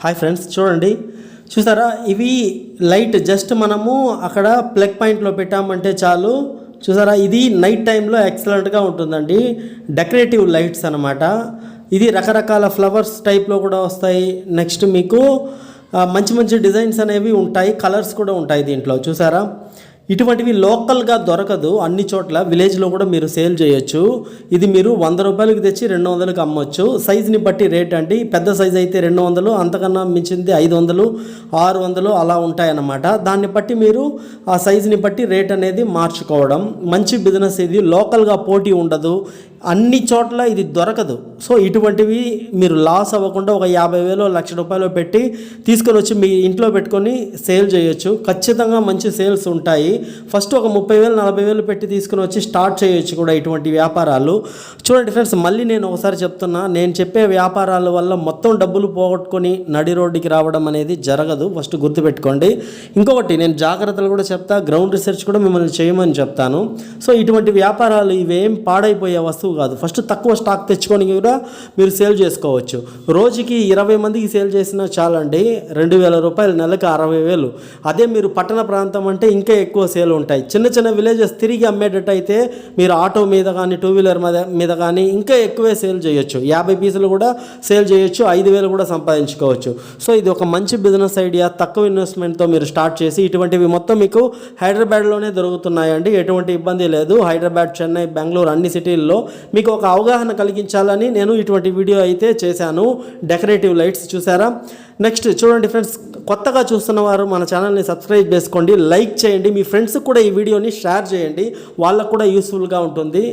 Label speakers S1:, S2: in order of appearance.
S1: Hi friends చూడండి. చూసారా? ఇవి లైట్ జస్ట్ మనము అక్కడ ప్లగ్ పాయింట్లో పెట్టామంటే చాలు. చూసారా? ఇది నైట్ టైంలో ఎక్సలెంట్గా ఉంటుందండి. డెకరేటివ్ లైట్స్ అనమాట ఇది రకరకాల ఫ్లవర్స్ టైప్లో కూడా వస్తాయి. నెక్స్ట్ మీకు మంచి మంచి డిజైన్స్ అనేవి ఉంటాయి. కలర్స్ కూడా ఉంటాయి దీంట్లో. చూసారా? ఇటువంటివి లోకల్గా దొరకదు. అన్ని చోట్ల విలేజ్లో కూడా మీరు సేల్ చేయొచ్చు. ఇది మీరు వంద రూపాయలకి తెచ్చి రెండు వందలకు అమ్మొచ్చు. సైజుని బట్టి రేట్ అండి. పెద్ద సైజ్ అయితే రెండు వందలు అంతకన్నా మించింది ఐదు వందలు ఆరు వందలు అలా ఉంటాయన్నమాట. దాన్ని బట్టి మీరు ఆ సైజుని బట్టి రేట్ అనేది మార్చుకోవడం. మంచి బిజినెస్ ఇది. లోకల్గా పోటీ ఉండదు. అన్ని చోట్ల ఇది దొరకదు. సో ఇటువంటివి మీరు లాస్ అవ్వకుండా ఒక యాభై వేలు లక్ష రూపాయలు పెట్టి తీసుకొని వచ్చి మీ ఇంట్లో పెట్టుకొని సేల్ చేయొచ్చు. ఖచ్చితంగా మంచి సేల్స్ ఉంటాయి. ఫస్ట్ ఒక ముప్పై వేలు నలభై వేలు పెట్టి తీసుకొని వచ్చి స్టార్ట్ చేయొచ్చు కూడా ఇటువంటి వ్యాపారాలు. చూడండి ఫ్రెండ్స్ మళ్ళీ నేను ఒకసారి చెప్తున్నా నేను చెప్పే వ్యాపారాల వల్ల మొత్తం డబ్బులు పోగొట్టుకొని నడి రోడ్డుకి రావడం అనేది జరగదు. ఫస్ట్ గుర్తుపెట్టుకోండి. ఇంకొకటి నేను జాగ్రత్తలు కూడా చెప్తా గ్రౌండ్ రీసెర్చ్ కూడా మిమ్మల్ని చేయమని చెప్తాను. సో ఇటువంటి వ్యాపారాలు ఇవేం పాడైపోయే వస్తువు కాదు. ఫస్ట్ తక్కువ స్టాక్ తెచ్చుకొని కూడా మీరు సేల్ చేసుకోవచ్చు. రోజుకి ఇరవై మందికి సేల్ చేసినా చాలండి రెండు వేల రూపాయలు నెలకు అరవై వేలు. అదే మీరు పట్టణ ప్రాంతం అంటే ఇంకా ఎక్కువ సేల్ ఉంటాయి. చిన్న చిన్న విలేజెస్ తిరిగి అమ్మేటట్టు అయితే మీరు ఆటో మీద కానీ టూ వీలర్ మీద మీద కానీ ఇంకా ఎక్కువే సేల్ చేయొచ్చు. యాభై పీసులు కూడా సేల్ చేయొచ్చు ఐదు వేలు కూడా సంపాదించుకోవచ్చు. సో ఇది ఒక మంచి బిజినెస్ ఐడియా తక్కువ ఇన్వెస్ట్మెంట్తో మీరు స్టార్ట్ చేసి ఇటువంటివి మొత్తం మీకు హైదరాబాద్లోనే దొరుకుతున్నాయండి. ఎటువంటి ఇబ్బంది లేదు. హైదరాబాద్ చెన్నై బెంగళూరు అన్ని సిటీల్లో మీకు ఒక అవగాహన కలిగించాలని నేను ఇటువంటి వీడియో అయితే చేశాను. డెకరేటివ్ లైట్స్ చూసారా? నెక్స్ట్ చూడండి ఫ్రెండ్స్ కొత్తగా చూస్తున్న వారు మన ఛానల్ని సబ్స్క్రైబ్ చేసుకోండి. లైక్ చేయండి. మీ ఫ్రెండ్స్కి కూడా ఈ వీడియోని షేర్ చేయండి. వాళ్ళకు కూడా యూస్ఫుల్గా ఉంటుంది.